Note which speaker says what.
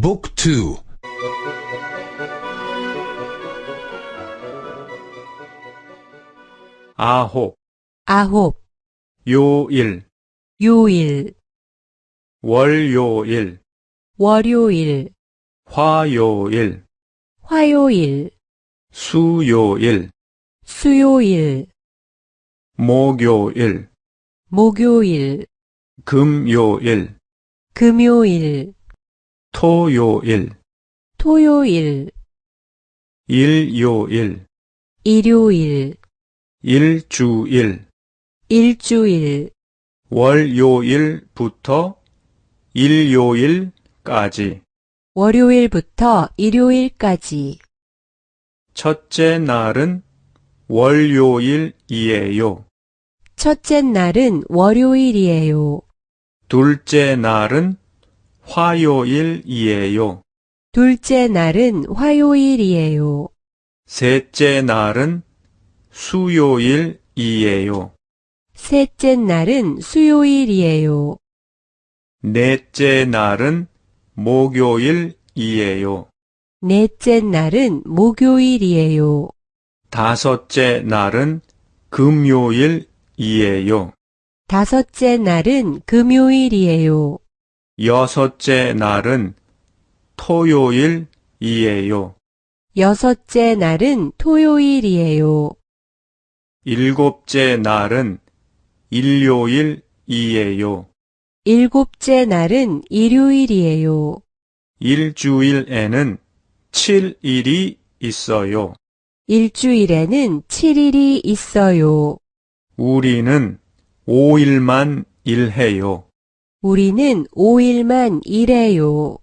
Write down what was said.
Speaker 1: Book 2
Speaker 2: 아홉,
Speaker 3: 아홉,
Speaker 2: 요일,
Speaker 3: 요일,
Speaker 2: 월요일,
Speaker 3: 월요일,
Speaker 2: 화요일,
Speaker 3: 화요일,
Speaker 2: 수요일,
Speaker 3: 수요일,
Speaker 2: 목요일,
Speaker 3: 목요일,
Speaker 2: 금요일,
Speaker 3: 금요일,
Speaker 2: 토요일,
Speaker 3: 토요일,
Speaker 2: 일요일,
Speaker 3: 일요일,
Speaker 2: 일주일,
Speaker 3: 일주일,
Speaker 2: 월요일부터 일요일까지.
Speaker 3: 월요일부터 일요일까지.
Speaker 2: 첫째 날은 월요일이에요.
Speaker 3: 첫째 날은 월요일이에요.
Speaker 2: 둘째 날은 화요일이에요.
Speaker 3: 둘째 날은 화요일이에요.
Speaker 2: 셋째 날은 수요일이에요.
Speaker 3: 셋째 날은 수요일이에요.
Speaker 2: 넷째 날은 목요일이에요.
Speaker 3: 넷째 날은 목요일이에요.
Speaker 2: 다섯째 날은 금요일이에요.
Speaker 3: 다섯째 날은 금요일이에요.
Speaker 2: 여섯째 날은 토요일이에요.
Speaker 3: 여섯째 날은 토요일이에요.
Speaker 2: 일곱째 날은 일요일이에요.
Speaker 3: 일곱째 날은 일요일이에요.
Speaker 2: 일주일에는 7일이 있어요.
Speaker 3: 일주일에는 7일이 있어요.
Speaker 2: 우리는 5일만 일해요.
Speaker 3: 우리는 5일만 일해요.